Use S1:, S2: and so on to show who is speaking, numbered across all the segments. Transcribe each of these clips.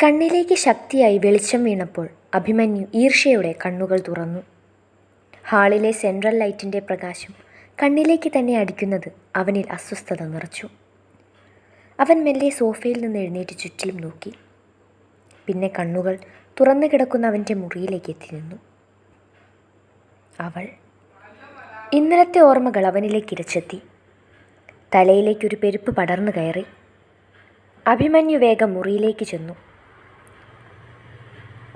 S1: കണ്ണിലേക്ക് ശക്തിയായി വെളിച്ചം വീണപ്പോൾ അഭിമന്യു ഈർഷ്യയോടെ കണ്ണുകൾ തുറന്നു. ഹാളിലെ സെൻട്രൽ ലൈറ്റിന്റെ പ്രകാശം കണ്ണിലേക്ക് തന്നെ അടിക്കുന്നത് അവനിൽ അസ്വസ്ഥത നിറച്ചു. അവൻ മെല്ലെ സോഫയിൽ നിന്ന് എഴുന്നേറ്റ് ചുറ്റിലും നോക്കി. പിന്നെ കണ്ണുകൾ തുറന്നു കിടക്കുന്ന അവന്റെ മുറിയിലേക്ക് എത്തി നിന്നു. അവൾ ഇന്നലത്തെ ഓർമ്മകൾ അവനിലേക്ക് ഇരച്ചെത്തി. തലയിലേക്കൊരു പെരുപ്പ് പടർന്നു കയറി. അഭിമന്യു വേഗം മുറിയിലേക്ക് ചെന്നു.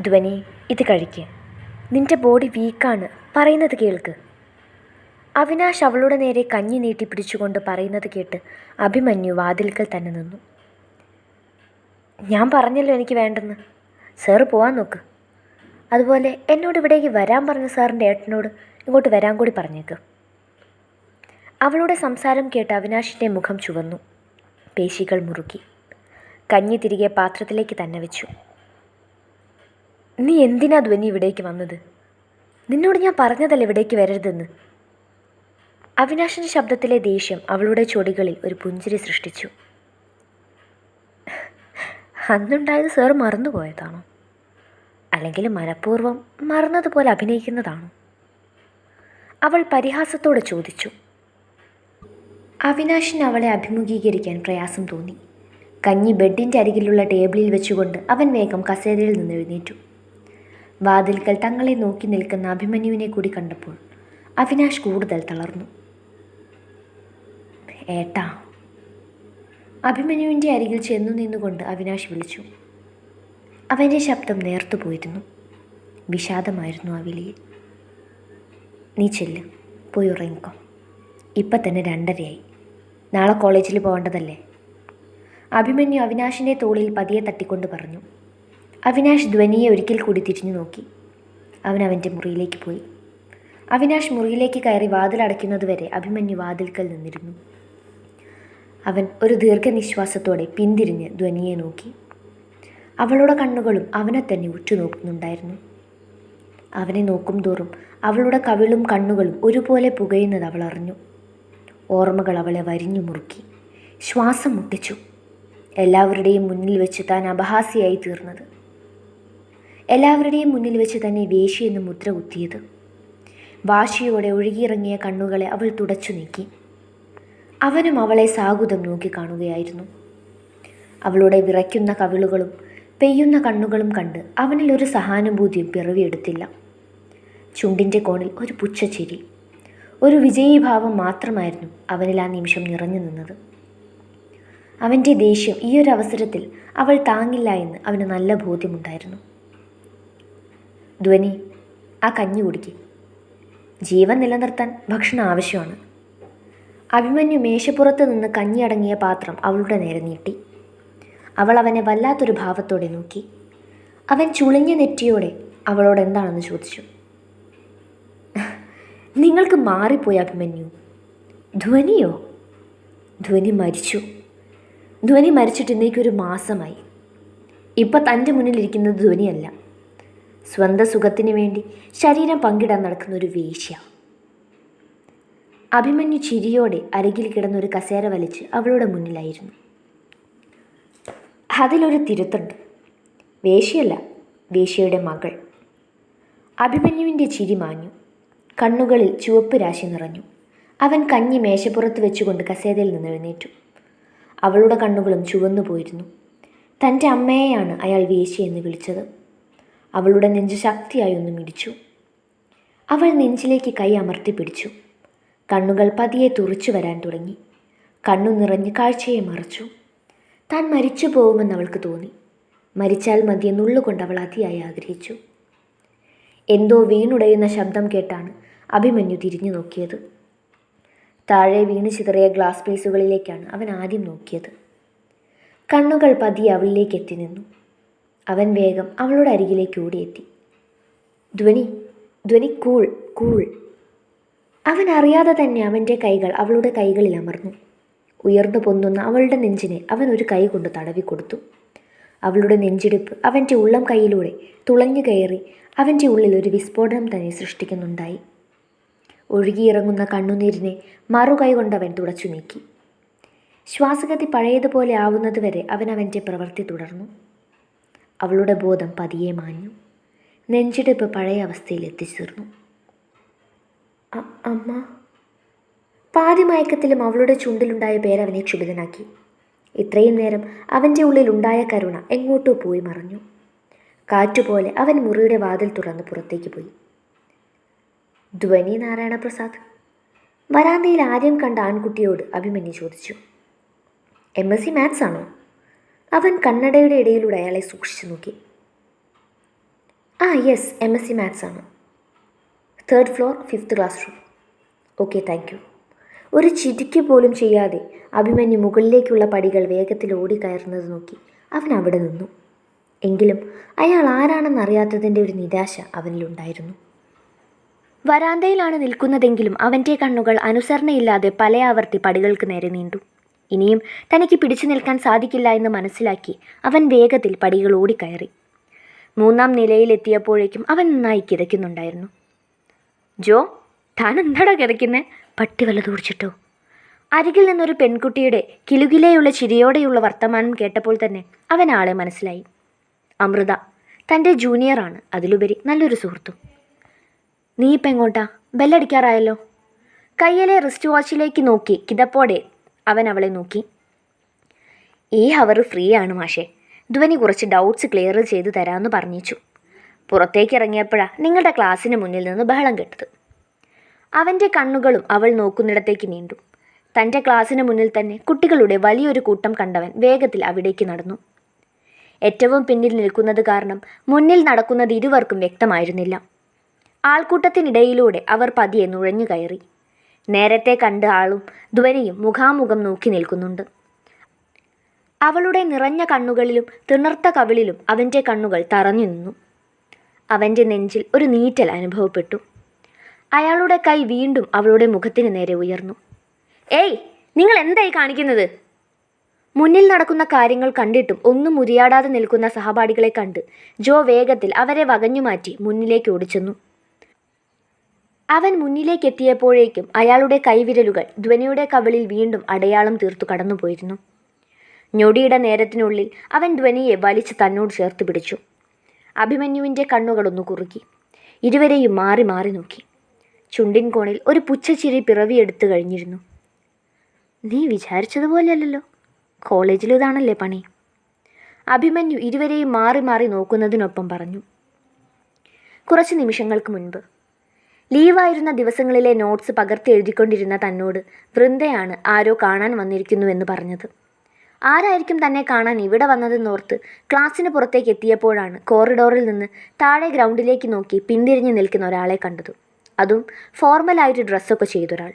S1: ധ്വനി ഇത് കഴിക്ക്. നിന്റെ ബോഡി വീക്കാണ്. പറയുന്നത് കേൾക്ക്. അവിനാശ് അവളുടെ നേരെ കഞ്ഞി നീട്ടി പിടിച്ചുകൊണ്ട് പറയുന്നത് കേട്ട് അഭിമന്യു വാതിൽക്കൽ തന്നെ നിന്നു. ഞാൻ പറഞ്ഞല്ലോ എനിക്ക് വേണ്ടെന്ന്. സാറ് പോവാൻ നോക്ക്. അതുപോലെ എന്നോട് ഇവിടേക്ക് വരാൻ പറഞ്ഞ സാറിന്റെ ഏട്ടനോട് ഇങ്ങോട്ട് വരാൻ കൂടി പറഞ്ഞേക്ക്. അവളുടെ സംസാരം കേട്ട് അവിനാശിന്റെ മുഖം ചുവന്നു. പേശികൾ മുറുക്കി. കഞ്ഞി തിരികെ പാത്രത്തിലേക്ക് തന്നെ വെച്ചു. നീ എന്തിനാ ധ്വനി ഇവിടേക്ക് വന്നത്? നിന്നോട് ഞാൻ പറഞ്ഞതല്ല ഇവിടേക്ക് വരരുതെന്ന്? അവിനാശിന്റെ ശബ്ദത്തിലെ ദേഷ്യം അവളുടെ ചൊടികളിൽ ഒരു പുഞ്ചിരി സൃഷ്ടിച്ചു. അന്നുണ്ടായത് സാർ മറന്നുപോയതാണോ? അല്ലെങ്കിൽ മനഃപൂർവം മറന്നതുപോലെ അഭിനയിക്കുന്നതാണോ? അവൾ പരിഹാസത്തോടെ ചോദിച്ചു. അവിനാശിന് അവളെ അഭിമുഖീകരിക്കാൻ പ്രയാസം തോന്നി. കഞ്ഞി ബെഡിന്റെ അരികിലുള്ള ടേബിളിൽ വെച്ചുകൊണ്ട് അവൻ വേഗം കസേരയിൽ നിന്ന് എഴുന്നേറ്റു. വാതിൽക്കൽ തങ്ങളെ നോക്കി നിൽക്കുന്ന അഭിമന്യുവിനെ കൂടി കണ്ടപ്പോൾ അവിനാഷ് കൂടുതൽ തളർന്നു. ഏട്ടാ അഭിമന്യുവിന്റെ അരികിൽ ചെന്നു നിന്നുകൊണ്ട് അവിനാഷ് വിളിച്ചു. അവന്റെ ശബ്ദം നേർത്തു പോയിരുന്നു. വിഷാദമായിരുന്നു ആ വിളിയിൽ. നീ ചെല്ല് പോയി ഉറങ്ങിക്കോ. ഇപ്പം തന്നെ രണ്ടരയായി. നാളെ കോളേജിൽ പോകേണ്ടതല്ലേ? അഭിമന്യു അവിനാശിന്റെ തോളിൽ പതിയെ തട്ടിക്കൊണ്ട് പറഞ്ഞു. അവിനാശ് ധ്വനിയെ ഒരിക്കൽ കൂടി തിരിഞ്ഞു നോക്കി. അവൻ അവന്റെ മുറിയിലേക്ക് പോയി. അവിനാഷ് മുറിയിലേക്ക് കയറി വാതിലടയ്ക്കുന്നതുവരെ അഭിമന്യു വാതിൽക്കൽ നിന്നിരുന്നു. അവൻ ഒരു ദീർഘനിശ്വാസത്തോടെ പിന്തിരിഞ്ഞ് ധ്വനിയെ നോക്കി. അവളുടെ കണ്ണുകളും അവനെ തന്നെ ഉറ്റുനോക്കുന്നുണ്ടായിരുന്നു. അവനെ നോക്കും തോറും അവളുടെ കവിളും കണ്ണുകളും ഒരുപോലെ പുകയുന്നത് അവൾ അറിഞ്ഞു. ഓർമ്മകൾ അവളെ വരിഞ്ഞു മുറുക്കി. ശ്വാസം മുട്ടിച്ചു. എല്ലാവരുടെയും മുന്നിൽ വെച്ച് താൻ അപഹാസിയായി തീർന്നത്. എല്ലാവരുടെയും മുന്നിൽ വെച്ച് തന്നെ വേശിയെന്ന് മുദ്ര കുത്തിയത്. വാശിയോടെ ഒഴുകിയിറങ്ങിയ കണ്ണുകളെ അവൾ തുടച്ചു നീക്കി. അവനും അവളെ സാഗുതം നോക്കി കാണുകയായിരുന്നു. അവളുടെ വിറയ്ക്കുന്ന കവിളുകളും പെയ്യുന്ന കണ്ണുകളും കണ്ട് അവനിൽ ഒരു സഹാനുഭൂതിയും പിറവിയെടുത്തില്ല. ചുണ്ടിന്റെ കോണിൽ ഒരു പുച്ഛച്ചിരി. ഒരു വിജയീഭാവം മാത്രമായിരുന്നു അവനിൽ ആ നിമിഷം നിറഞ്ഞു നിന്നത്. അവന്റെ ദേഷ്യം ഈ ഒരു അവസരത്തിൽ അവൾ താങ്ങില്ല എന്ന് അവന് നല്ല ബോധ്യമുണ്ടായിരുന്നു. ധ്വനി ആ കഞ്ഞി കുടിക്ക്. ജീവൻ നിലനിർത്താൻ ഭക്ഷണം ആവശ്യമാണ്. അഭിമന്യു മേശപ്പുറത്ത് നിന്ന് കഞ്ഞിയടങ്ങിയ പാത്രം അവളുടെ നേരെ നീട്ടി. അവൾ അവനെ വല്ലാത്തൊരു ഭാവത്തോടെ നോക്കി. അവൻ ചുളിഞ്ഞ നെറ്റിയോടെ അവളോട് എന്താണെന്ന് ചോദിച്ചു. നിങ്ങൾക്ക് മാറിപ്പോയി അഭിമന്യു. ധ്വനിയോ? ധ്വനി മരിച്ചു. ധ്വനി മരിച്ചിട്ട് ഇന്നേക്കൊരു മാസമായി. ഇപ്പം തന്റെ മുന്നിലിരിക്കുന്നത് ധ്വനിയല്ല. സ്വന്തം സുഖത്തിന് വേണ്ടി ശരീരം പങ്കിടാൻ നടക്കുന്ന ഒരു വേശ്യ. അഭിമന്യു ചിരിയോടെ അരികിൽ കിടന്ന ഒരു കസേര വലിച്ച് അവളുടെ മുന്നിലായിരുന്നു. അതിലൊരു തിരുത്തുണ്ട്. വേശ്യയല്ല വേശ്യയുടെ മകൾ. അഭിമന്യുവിന്റെ ചിരി മാഞ്ഞു. കണ്ണുകളിൽ ചുവപ്പ് രാശി നിറഞ്ഞു. അവൻ കഞ്ഞി മേശപ്പുറത്ത് വെച്ചുകൊണ്ട് കസേരയിൽ നിന്ന് എഴുന്നേറ്റു. അവളുടെ കണ്ണുകളും ചുവന്നു പോയിരുന്നു തന്റെ അമ്മയെയാണ് അയാൾ വേശ്യ എന്ന് വിളിച്ചത്. അവളുടെ നെഞ്ച് ശക്തിയായി ഒന്ന് മിടിച്ചു. അവൾ നെഞ്ചിലേക്ക് കൈ അമർത്തി പിടിച്ചു. കണ്ണുകൾ പതിയെ തുറച്ചു വരാൻ തുടങ്ങി. കണ്ണു നിറഞ്ഞ് കാഴ്ചയെ മറച്ചു. താൻ മരിച്ചു പോകുമെന്ന് അവൾക്ക് തോന്നി. മരിച്ചാൽ മതിയെന്നുള്ളുകൊണ്ട് അവൾ അതിയായി ആഗ്രഹിച്ചു. എന്തോ വീണുടയുന്ന ശബ്ദം കേട്ടാണ് അഭിമന്യു തിരിഞ്ഞു നോക്കിയത്. താഴെ വീണ് ചിതറിയ ഗ്ലാസ് പീസുകളിലേക്കാണ് അവൻ ആദ്യം നോക്കിയത്. കണ്ണുകൾ പതിയെ അവളിലേക്ക് എത്തി നിന്നു. അവൻ വേഗം അവളുടെ അരികിലേക്ക് ഓടിയെത്തി. ധ്വനി ധ്വനി കൂൾ കൂൾ. അവൻ അറിയാതെ തന്നെ അവന്റെ കൈകൾ അവളുടെ കൈകളിൽ അമർന്നു. ഉയർന്നു പൊന്നുന്ന അവളുടെ നെഞ്ചിനെ അവൻ ഒരു കൈ കൊണ്ട് തടവിക്കൊടുത്തു അവളുടെ നെഞ്ചിടിപ്പ് അവന്റെ ഉള്ളം കൈയിലൂടെ തുളഞ്ഞു കയറി അവന്റെ ഉള്ളിൽ ഒരു വിസ്ഫോടനം തന്നെ സൃഷ്ടിക്കുന്നുണ്ടായി. ഒഴുകിയിറങ്ങുന്ന കണ്ണുനീരിനെ മറുകൈ കൊണ്ടവൻ തുടച്ചു നീക്കി. ശ്വാസഗതി പഴയതുപോലെ ആവുന്നതുവരെ അവൻ അവന്റെ പ്രവൃത്തി തുടർന്നു. അവളുടെ ബോധം പതിയെ മാഞ്ഞു. നെഞ്ചിടിപ്പ് പഴയ അവസ്ഥയിൽ എത്തിച്ചേർന്നു. അമ്മ. പാതി മയക്കത്തിലും അവളുടെ ചുണ്ടിലുണ്ടായ പേരവനെ ക്ഷുഭിതനാക്കി. ഇത്രയും നേരം അവന്റെ ഉള്ളിൽ ഉണ്ടായ കരുണ എങ്ങോട്ടോ പോയി മറഞ്ഞു. കാറ്റുപോലെ അവൻ മുറിയുടെ വാതിൽ തുറന്ന് പുറത്തേക്ക് പോയി. ധ്വനി നാരായണ പ്രസാദ് വരാന്തയിൽ ആദ്യം കണ്ട ആൺകുട്ടിയോട് അഭിമന്യു ചോദിച്ചു. എം എസ് സി മാത്സ് ആണോ? അവൻ കണ്ണടയുടെ ഇടയിലൂടെ അയാളെ സൂക്ഷിച്ചു നോക്കി. ആ yes M S C maths ആണ്. Third floor fifth class room okay thank you ഒരു ചിരിക്ക് പോലും ചെയ്യാതെ അഭിമന്യു മുകളിലേക്കുള്ള പടികൾ വേഗത്തിൽ ഓടിക്കയറുന്നത് നോക്കി അവൻ അവിടെ നിന്നു. എങ്കിലും അയാൾ ആരാണെന്നറിയാത്തതിന്റെ ഒരു നിരാശ അവനിലുണ്ടായിരുന്നു വരാന്തയിലാണ് നിൽക്കുന്നതെങ്കിലും അവന്റെ കണ്ണുകൾ അനുസരണയില്ലാതെ പല ആവർത്തി പടികൾക്ക് നേരെ നീണ്ടു. ഇനിയും തനിക്ക് പിടിച്ചു നിൽക്കാൻ സാധിക്കില്ല എന്ന് മനസ്സിലാക്കി അവൻ വേഗത്തിൽ പടികൾ ഓടിക്കയറി. മൂന്നാം നിലയിലെത്തിയപ്പോഴേക്കും അവൻ നന്നായി കിതയ്ക്കുന്നുണ്ടായിരുന്നു. ജോ താൻ എന്താടാ കിതയ്ക്കുന്നേ? പട്ടി വല്ല തൂർച്ചിട്ടോ അരികിൽ നിന്നൊരു പെൺകുട്ടിയുടെ കിലുകിലെയുള്ള ചിരിയോടെയുള്ള വർത്തമാനം കേട്ടപ്പോൾ തന്നെ അവൻ ആളെ മനസ്സിലായി. അമൃത തന്റെ ജൂനിയറാണ് അതിലുപരി നല്ലൊരു സുഹൃത്തും. നീ ഇപ്പം എങ്ങോട്ടാ ബെല്ലടിക്കാറായല്ലോ. കയ്യിലെ റിസ്റ്റ് വാച്ചിലേക്ക് നോക്കി കിതപ്പോടെ അവൻ അവളെ നോക്കി. ഈ ഹവർ ഫ്രീ ആണ് മാഷേ. ധ്വനി കുറച്ച് ഡൗട്ട്സ് ക്ലിയർ ചെയ്ത് തരാമെന്ന് പറഞ്ഞിച്ചു. പുറത്തേക്ക് ഇറങ്ങിയപ്പോഴാണ് നിങ്ങളുടെ ക്ലാസ്സിന് മുന്നിൽ നിന്ന് ബഹളം കെട്ടത്. അവന്റെ കണ്ണുകളും അവൾ നോക്കുന്നിടത്തേക്ക് നീണ്ടു. തന്റെ ക്ലാസ്സിന് മുന്നിൽ തന്നെ കുട്ടികളുടെ വലിയൊരു കൂട്ടം കണ്ടവൻ വേഗത്തിൽ അവിടേക്ക് നടന്നു. ഏറ്റവും പിന്നിൽ നിൽക്കുന്നത് കാരണം മുന്നിൽ നടക്കുന്നത് ഇരുവർക്കും വ്യക്തമായിരുന്നില്ല. ആൾക്കൂട്ടത്തിനിടയിലൂടെ അവർ പതിയെ നുഴഞ്ഞു കയറി. നേരത്തെ കണ്ട ആളും ധ്വനിയും മുഖാമുഖം നോക്കി നിൽക്കുന്നുണ്ട്. അവളുടെ നിറഞ്ഞ കണ്ണുകളിലും തിണർത്ത കവിളിലും അവന്റെ കണ്ണുകൾ തറഞ്ഞു നിന്നു. അവന്റെ നെഞ്ചിൽ ഒരു നീറ്റൽ അനുഭവപ്പെട്ടു. അയാളുടെ കൈ വീണ്ടും അവളുടെ മുഖത്തിന് നേരെ ഉയർന്നു. ഏയ് നിങ്ങൾ എന്തായി കാണിക്കുന്നത്? മുന്നിൽ നടക്കുന്ന കാര്യങ്ങൾ കണ്ടിട്ടും ഒന്നും മുരിയാടാതെ നിൽക്കുന്ന സഹപാഠികളെ കണ്ട് ജോ വേഗത്തിൽ അവരെ വകഞ്ഞുമാറ്റി മുന്നിലേക്ക് ഓടിച്ചെന്നു. അവൻ മുന്നിലേക്കെത്തിയപ്പോഴേക്കും അയാളുടെ കൈവിരലുകൾ ധ്വനിയുടെ കവിളിൽ വീണ്ടും അടയാളം തീർത്തു കടന്നുപോയിരുന്നു. ഞൊടിയുടെ നേരത്തിനുള്ളിൽ അവൻ ധ്വനിയെ വലിച്ച് തന്നോട് ചേർത്ത് പിടിച്ചു. അഭിമന്യുവിന്റെ കണ്ണുകളൊന്നു കുറുക്കി. ഇരുവരെയും മാറി മാറി നോക്കി. ചുണ്ടിൻ കോണിൽ ഒരു പുച്ഛച്ചിരി പിറവിയെടുത്തു കഴിഞ്ഞിരുന്നു. നീ വിചാരിച്ചതുപോലെയല്ലല്ലോ. കോളേജിൽ ഇതാണല്ലേ പണി. അഭിമന്യു ഇരുവരെയും മാറി മാറി നോക്കുന്നതിനൊപ്പം പറഞ്ഞു. കുറച്ച് നിമിഷങ്ങൾക്ക് മുൻപ് ലീവായിരുന്ന ദിവസങ്ങളിലെ നോട്ട്സ് പകർത്തി എഴുതിക്കൊണ്ടിരുന്ന തന്നോട് വൃന്ദയാണ് ആരോ കാണാൻ വന്നിരിക്കുന്നുവെന്ന് പറഞ്ഞത്. ആരായിരിക്കും തന്നെ കാണാൻ ഇവിടെ വന്നതെന്നോർത്ത് ക്ലാസ്സിന് പുറത്തേക്ക് എത്തിയപ്പോഴാണ് കോറിഡോറിൽ നിന്ന് താഴെ ഗ്രൗണ്ടിലേക്ക് നോക്കി പിന്തിരിഞ്ഞ് നിൽക്കുന്ന ഒരാളെ കണ്ടത്. അതും ഫോർമലായിട്ട് ഡ്രസ്സൊക്കെ ചെയ്തൊരാൾ.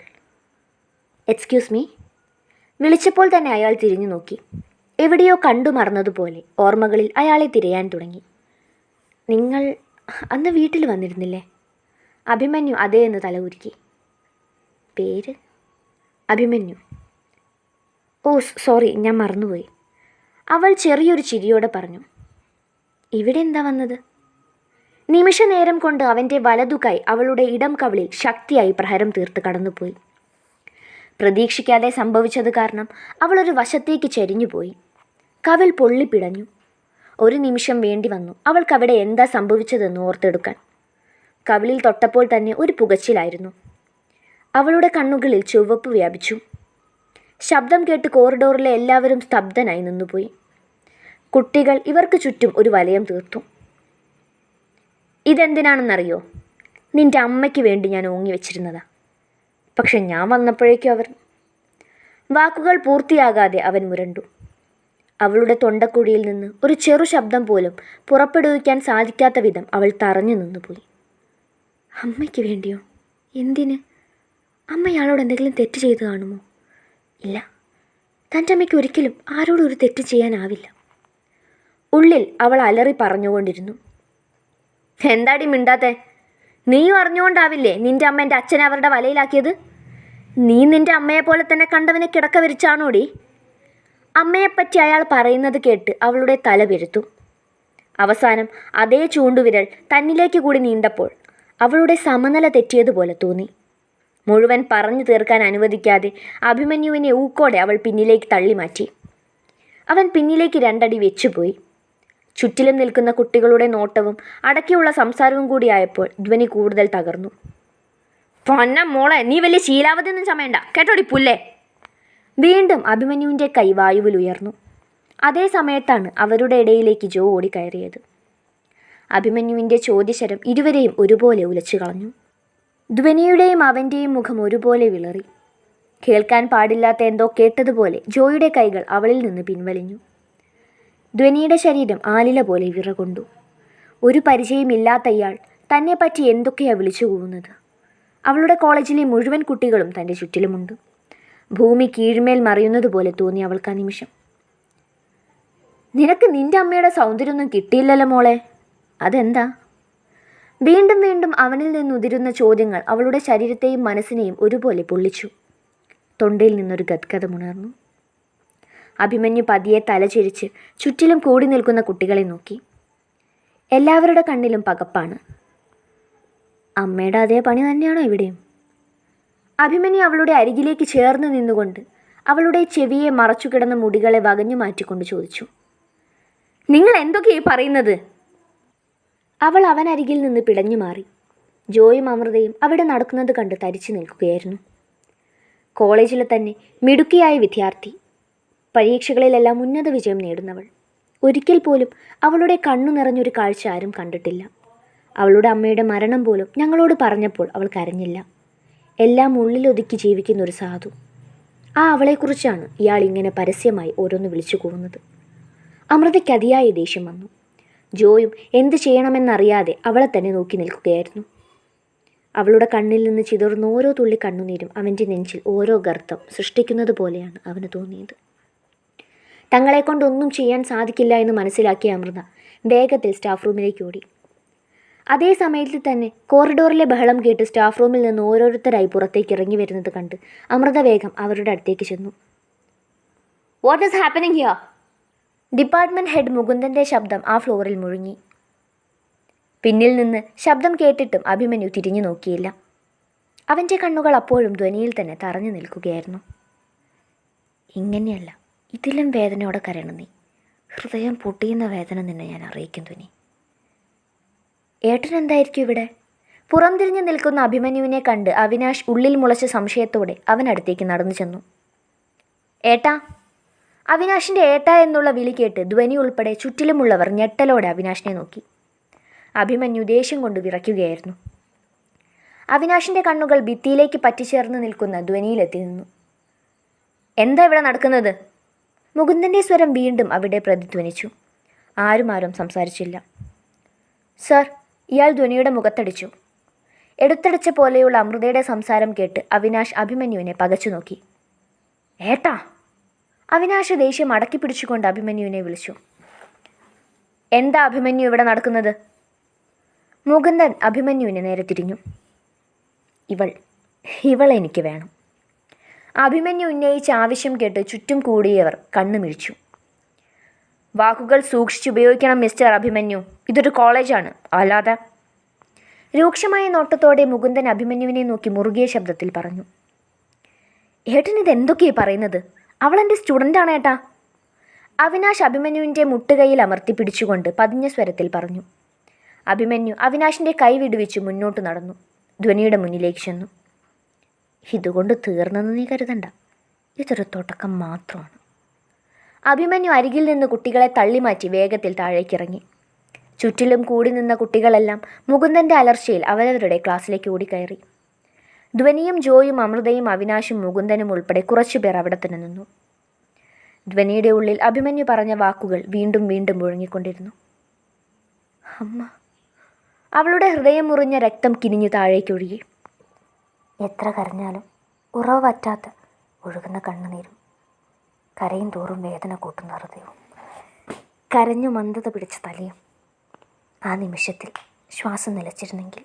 S1: എക്സ്ക്യൂസ് മീ വിളിച്ചപ്പോൾ തന്നെ അയാൾ തിരിഞ്ഞു നോക്കി. എവിടെയോ കണ്ടു മറന്നതുപോലെ ഓർമ്മകളിൽ അയാളെ തിരയാൻ തുടങ്ങി. നിങ്ങൾ അന്ന് വീട്ടിൽ വന്നിരുന്നില്ലേ? അഭിമന്യു അതേ എന്ന് തലകുരുക്കി പേര്? അഭിമന്യു. ഓ സോറി ഞാൻ മറന്നുപോയി. അവൾ ചെറിയൊരു ചിരിയോടെ പറഞ്ഞു. ഇവിടെ എന്താ വന്നത്? നിമിഷ നേരം കൊണ്ട് അവന്റെ വലതുകൈ അവളുടെ ഇടം കവിളിൽ ശക്തിയായി പ്രഹരം തീർത്ത് കടന്നുപോയി. പ്രതീക്ഷിക്കാതെ സംഭവിച്ചത് കാരണം അവളൊരു വശത്തേക്ക് ചെരിഞ്ഞുപോയി. കവിൽ പൊള്ളിപ്പിടഞ്ഞു. ഒരു നിമിഷം വേണ്ടി വന്നു. അവൾക്കവിടെ എന്താ സംഭവിച്ചതെന്ന് ഓർത്തെടുക്കാൻ. കവിളിൽ തൊട്ടപ്പോൾ തന്നെ ഒരു പുകച്ചിലായിരുന്നു. അവളുടെ കണ്ണുകളിൽ ചുവപ്പ് വ്യാപിച്ചു. ശബ്ദം കേട്ട് കോറിഡോറിലെ എല്ലാവരും സ്തബ്ധനായി നിന്നുപോയി. കുട്ടികൾ ഇവർക്ക് ചുറ്റും ഒരു വലയം തീർത്തു. ഇതെന്തിനാണെന്നറിയോ? നിന്റെ അമ്മയ്ക്ക് വേണ്ടി ഞാൻ ഓങ്ങി വെച്ചിരുന്നതാ. പക്ഷെ ഞാൻ വന്നപ്പോഴേക്കും അവർ വാക്കുകൾ പൂർത്തിയാകാതെ അവൻ മുരണ്ടു. അവളുടെ തൊണ്ടക്കുഴിയിൽ നിന്ന് ഒരു ചെറു ശബ്ദം പോലും പുറപ്പെടുവിക്കാൻ സാധിക്കാത്ത വിധം അവൾ തറഞ്ഞു നിന്നുപോയി. അമ്മയ്ക്ക് വേണ്ടിയോ? എന്തിന്? അമ്മ ഇയാളോട് എന്തെങ്കിലും തെറ്റ് ചെയ്തു കാണുമോ? ഇല്ല. തന്റെ അമ്മയ്ക്ക് ഒരിക്കലും ആരോടും ഒരു തെറ്റ് ചെയ്യാനാവില്ല. ഉള്ളിൽ അവൾ അലറി പറഞ്ഞുകൊണ്ടിരുന്നു. എന്താടി മിണ്ടാത്തെ? നീ അറിഞ്ഞുകൊണ്ടാവില്ലേ നിന്റെ അമ്മ എന്റെ അച്ഛനെ അവരുടെ വലയിലാക്കിയത്? നീ നിന്റെ അമ്മയെ പോലെ തന്നെ കണ്ടവനെ കിടക്ക വിരിച്ചാണോടി? അമ്മയെപ്പറ്റി അയാൾ പറയുന്നത് കേട്ട് അവളുടെ തല പെരുത്തു അവസാനം അതേ ചൂണ്ടുവിരൽ തന്നിലേക്ക് കൂടി നീണ്ടപ്പോൾ അവളുടെ സമനില തെറ്റിയതുപോലെ തോന്നി. മുഴുവൻ പറഞ്ഞു തീർക്കാൻ അനുവദിക്കാതെ അഭിമന്യുവിനെ ഊക്കോടെ അവൾ പിന്നിലേക്ക് തള്ളി മാറ്റി അവൻ പിന്നിലേക്ക് രണ്ടടി വെച്ചുപോയി. ചുറ്റിലും നിൽക്കുന്ന കുട്ടികളുടെ നോട്ടവും അടക്കിയുള്ള സംസാരവും കൂടിയായപ്പോൾ ധ്വനി കൂടുതൽ തകർന്നു. പൊന്ന മോളെ നീ വലിയ ശീലാവതി ഒന്നും ചമയണ്ട. കേട്ടോടി പുല്ലേ? വീണ്ടും അഭിമന്യുവിന്റെ കൈ വായുവിൽ ഉയർന്നു. അതേ സമയത്താണ് അവരുടെ ഇടയിലേക്ക് ജോ ഓടിക്കയറിയത്. അഭിമന്യുവിന്റെ ചോദ്യശരം ഇരുവരെയും ഒരുപോലെ ഉലച്ചു കളഞ്ഞു. ധ്വനിയുടെയും അവന്റെയും മുഖം ഒരുപോലെ വിളറി. കേൾക്കാൻ പാടില്ലാത്ത എന്തോ കേട്ടതുപോലെ ജോയുടെ കൈകൾ അവളിൽ നിന്ന് പിൻവലിഞ്ഞു. ധ്വനിയുടെ ശരീരം ആലില പോലെ വിറകൊണ്ടു. ഒരു പരിചയമില്ലാത്ത ഇയാൾ തന്നെപ്പറ്റി എന്തൊക്കെയാ വിളിച്ചു പോകുന്നത് അവളുടെ കോളേജിലെ മുഴുവൻ കുട്ടികളും തന്റെ ചുറ്റിലുമുണ്ട്. ഭൂമി കീഴ്മേൽ മറിയുന്നത് പോലെ തോന്നി അവൾക്ക് ആ നിമിഷം. നിനക്ക് നിന്റെ അമ്മയുടെ സൗന്ദര്യമൊന്നും കിട്ടിയില്ലല്ലോ മോളെ. അതെന്താ? വീണ്ടും വീണ്ടും അവനിൽ നിന്നുതിരുന്ന ചോദ്യങ്ങൾ അവളുടെ ശരീരത്തെയും മനസ്സിനെയും ഒരുപോലെ പൊള്ളിച്ചു. തൊണ്ടയിൽ നിന്നൊരു ഗദ്ഗതമുണർന്നു അഭിമന്യു പതിയെ തലചിരിച്ച് ചുറ്റിലും കൂടി നിൽക്കുന്ന കുട്ടികളെ നോക്കി. എല്ലാവരുടെ കണ്ണിലും പകപ്പാണ്. അമ്മയുടെ അതേ പണി തന്നെയാണോ ഇവിടെയും? അഭിമന്യു അവളുടെ അരികിലേക്ക് ചേർന്ന് നിന്നുകൊണ്ട് അവളുടെ ചെവിയെ മറച്ചു കിടന്ന മുടികളെ വകഞ്ഞു മാറ്റിക്കൊണ്ട് ചോദിച്ചു. നിങ്ങൾ എന്തൊക്കെയാണ് പറയുന്നത്? അവൾ അവനരികിൽ നിന്ന് പിടഞ്ഞു മാറി. ജോയും അമൃതയും അവിടെ നടക്കുന്നത് കണ്ട് തരിച്ചു നിൽക്കുകയായിരുന്നു. കോളേജിലെ തന്നെ മിടുക്കിയായ വിദ്യാർത്ഥി. പരീക്ഷകളിലെല്ലാം ഉന്നത വിജയം നേടുന്നവൾ. ഒരിക്കൽ പോലും അവളുടെ കണ്ണു നിറഞ്ഞൊരു കാഴ്ച ആരും കണ്ടിട്ടില്ല. അവളുടെ അമ്മയുടെ മരണം പോലും ഞങ്ങളോട് പറഞ്ഞപ്പോൾ അവൾ കരഞ്ഞില്ല. എല്ലാം ഉള്ളിലൊതുക്കി ജീവിക്കുന്ന ഒരു സാധു. ആ അവളെക്കുറിച്ചാണ് ഇയാൾ ഇങ്ങനെ പരസ്യമായി ഓരോന്ന് വിളിച്ചു കൂവുന്നത്. അമൃതയ്ക്ക് അതിയായ ദേഷ്യം വന്നു. ജോയും എന്ത് ചെയ്യണമെന്നറിയാതെ അവളെ തന്നെ നോക്കി നിൽക്കുകയായിരുന്നു. അവളുടെ കണ്ണിൽ നിന്ന് ചിതറുന്ന ഓരോ തുള്ളി കണ്ണുനീരും അവന്റെ നെഞ്ചിൽ ഓരോ ഗർത്തം സൃഷ്ടിക്കുന്നത് പോലെയാണ് അവന് തോന്നിയത്. തങ്ങളെ കൊണ്ടൊന്നും ചെയ്യാൻ സാധിക്കില്ല എന്ന് മനസ്സിലാക്കിയ അമൃത വേഗത്തിൽ സ്റ്റാഫ് റൂമിലേക്ക് ഓടി. അതേ സമയത്ത് തന്നെ കോറിഡോറിലെ ബഹളം കേട്ട് സ്റ്റാഫ് റൂമിൽ നിന്ന് ഓരോരുത്തരായി പുറത്തേക്ക് ഇറങ്ങി വരുന്നത് കണ്ട് അമൃത വേഗം അവരുടെ അടുത്തേക്ക് ചെന്നു. What is happening here department head മുകുന്ദന്റെ ശബ്ദം ആ ഫ്ലോറിൽ മുഴുങ്ങി. പിന്നിൽ നിന്ന് ശബ്ദം കേട്ടിട്ടും അഭിമന്യു തിരിഞ്ഞു നോക്കിയില്ല. അവന്റെ കണ്ണുകൾ അപ്പോഴും ധ്വനിയിൽ തന്നെ തറഞ്ഞു നിൽക്കുകയായിരുന്നു. ഇങ്ങനെയല്ല ഇതിലും വേദനയോടെ കരയണം നീ. ഹൃദയം പൊട്ടിയുന്ന വേദന നിന്നെ ഞാൻ അറിയിക്കും ധ്വനി. ഏട്ടൻ എന്തായിരിക്കും ഇവിടെ? പുറംതിരിഞ്ഞു നിൽക്കുന്ന അഭിമന്യുവിനെ കണ്ട് അവിനാഷ് ഉള്ളിൽ മുളച്ച സംശയത്തോടെ അവനടുത്തേക്ക് നടന്നു ചെന്നു. ഏട്ടാ അവിനാഷിന്റെ ഏട്ട എന്നുള്ള വിളി കേട്ട് ധ്വനി ഉൾപ്പെടെ ചുറ്റിലുമുള്ളവർ ഞെട്ടലോടെ അവിനാഷിനെ നോക്കി. അഭിമന്യു ദേഷ്യം കൊണ്ട് വിറയ്ക്കുകയായിരുന്നു. അവിനാഷിന്റെ കണ്ണുകൾ ഭിത്തിയിലേക്ക് പറ്റിച്ചേർന്ന് നിൽക്കുന്ന ധ്വനിയിലെത്തി നിന്നു. എന്താ ഇവിടെ നടക്കുന്നത്? മുകുന്ദന്റെ സ്വരം വീണ്ടും അവിടെ പ്രതിധ്വനിച്ചു. ആരും ആരും സംസാരിച്ചില്ല. സർ ഇയാൾ ധ്വനിയുടെ മുഖത്തടിച്ചു. എടുത്തടിച്ച പോലെയുള്ള അമൃതയുടെ സംസാരം കേട്ട് അവിനാഷ് അഭിമന്യുവിനെ പകച്ചു നോക്കി. ഏട്ടാ അവിനാശ് ദേഷ്യം അടക്കി പിടിച്ചുകൊണ്ട് അഭിമന്യുവിനെ വിളിച്ചു. എന്താ അഭിമന്യു ഇവിടെ നടക്കുന്നത്? മുകുന്ദൻ അഭിമന്യുവിനെ നേരെ തിരിഞ്ഞു. ഇവൾ ഇവൾ എനിക്ക് വേണം. അഭിമന്യു ഉന്നയിച്ച ആവശ്യം കേട്ട് ചുറ്റും കൂടിയവർ കണ്ണു മിഴിച്ചു. വാക്കുകൾ സൂക്ഷിച്ചുപയോഗിക്കണം മിസ്റ്റർ അഭിമന്യു. ഇതൊരു കോളേജാണ് അല്ലാതെ രൂക്ഷമായ നോട്ടത്തോടെ മുകുന്ദൻ അഭിമന്യുവിനെ നോക്കി മുറുകിയ ശബ്ദത്തിൽ പറഞ്ഞു. ഏട്ടൻ ഇത് എന്തൊക്കെയായി പറയുന്നത്? അവൾ എന്റെ സ്റ്റുഡന്റാണ് ഏട്ടാ. അവിനാശ് അഭിമന്യുവിന്റെ മുട്ടുകൈയിൽ അമർത്തി പിടിച്ചുകൊണ്ട് പതിഞ്ഞ സ്വരത്തിൽ പറഞ്ഞു. അഭിമന്യു അവിനാശിന്റെ കൈ വിടുവിച്ച് മുന്നോട്ട് നടന്നു. ധ്വനിയുടെ മുന്നിലേക്ക് ചെന്നു. ഇതുകൊണ്ട് തീർന്നെന്ന് നീ കരുതണ്ട. ഇതൊരു തുടക്കം മാത്രമാണ്. അഭിമന്യു അരികിൽ നിന്ന് കുട്ടികളെ തള്ളിമാറ്റി വേഗത്തിൽ താഴേക്കിറങ്ങി. ചുറ്റിലും കൂടി നിന്ന കുട്ടികളെല്ലാം മുകുന്ദന്റെ അലർച്ചയിൽ അവരവരുടെ ക്ലാസ്സിലേക്ക് ഓടിക്കയറി. ധ്വനിയും ജോയും അമൃതയും അവിനാശും മുകുന്ദനും ഉൾപ്പെടെ കുറച്ചുപേർ അവിടെ തന്നെ നിന്നു. ധ്വനിയുടെ ഉള്ളിൽ അഭിമന്യു പറഞ്ഞ വാക്കുകൾ വീണ്ടും വീണ്ടും മുഴങ്ങിക്കൊണ്ടിരുന്നു. അമ്മ അവളുടെ ഹൃദയം മുറിഞ്ഞ രക്തം കിനിഞ്ഞു താഴേക്കൊഴുകി എത്ര കരഞ്ഞാലും ഉറവ് പറ്റാത്ത ഒഴുകുന്ന കണ്ണുനീരും കരയും തോറും വേദന കൂട്ടുന്ന ഹൃദയവും. കരഞ്ഞു മന്ദത പിടിച്ച തലയും ആ നിമിഷത്തിൽ ശ്വാസം നിലച്ചിരുന്നെങ്കിൽ